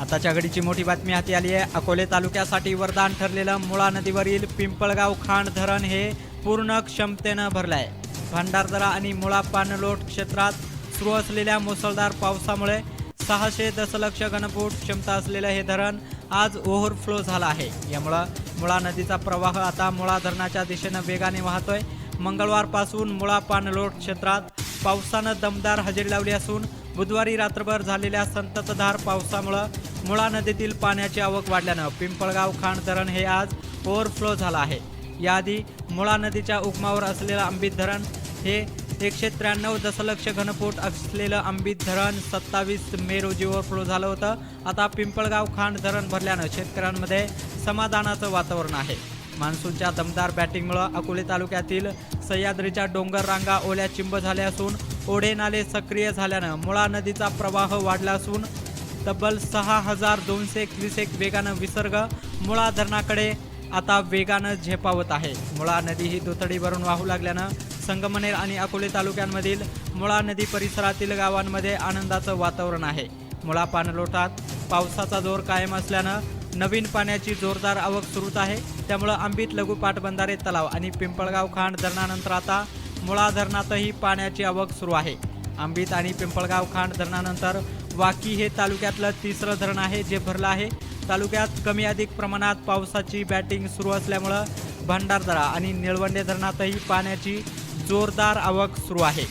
आताच्या घडीची मोठी बातमी हाती आली आहे. अकोले तालुक्यासाठी वरदान ठरलेलं मुळा नदीवरील पिंपळगाव खांड धरण हे पूर्ण क्षमतेनं भरलं आहे आणि मुळा पाणलोट क्षेत्रात सुरू असलेल्या मुसळधार पावसामुळे सहाशे दशलक्ष घनफूट क्षमता असलेलं हे धरण आज ओव्हरफ्लो झालं आहे. यामुळं मुळा नदीचा प्रवाह आता मुळा धरणाच्या दिशेनं वेगाने वाहतोय. मंगळवारपासून मुळा पाणलोट क्षेत्रात पावसानं दमदार हजेरी लावली असून बुधवारी रात्रभर झालेल्या संततधार पावसामुळं मुळा नदीतील पाण्याची आवक वाढल्यानं पिंपळगाव खांड धरण हे आज ओव्हरफ्लो झालं आहे. याआधी मुळा नदीच्या उगमावर असलेलं अंबित धरण हे एकशे त्र्याण्णव दशलक्ष घनफूट असलेलं अंबित धरण सत्तावीस मे रोजी ओव्हरफ्लो झालं होतं. आता पिंपळगाव खांड धरण भरल्यानं शेतकऱ्यांमध्ये समाधानाचं वातावरण आहे. मान्सूनच्या दमदार बॅटिंगमुळं अकोले तालुक्यातील सह्याद्रीच्या डोंगर रांगा ओल्या चिंब झाल्या असून ओढे नाले सक्रिय झाल्यानं मुळा नदीचा प्रवाह वाढला असून तब्बल सहा हजार दोनशे क्युसेक वेगानं विसर्ग मुळा धरणाकडे आता वेगानं झेपावत आहे. मुळा नदी ही दुथडी भरून वाहू लागल्यानं संगमनेर आणि अकोले तालुक्यांमधील मुळा नदी परिसरातील गावांमध्ये आनंदाचं वातावरण आहे. मुळा पाणलोटात पावसाचा जोर कायम असल्यानं नवीन पाण्याची जोरदार आवक सुरूच आहे. त्यामुळं आंबीत लघु पाटबंधारे तलाव आणि पिंपळगाव खांड धरणानंतर आता मुळा धरणातही पाण्याची आवक सुरू आहे. आंबीत आणि पिंपळगाव खांड धरणानंतर वाकी हे तालुक्यातलं तिसरं धरण आहे जे भरलं आहे. तालुक्यात कमी अधिक प्रमाणात पावसाची बॅटिंग सुरू असल्यामुळं भंडारदरा आणि निळवंडे धरणातही पाण्याची जोरदार आवक सुरू आहे.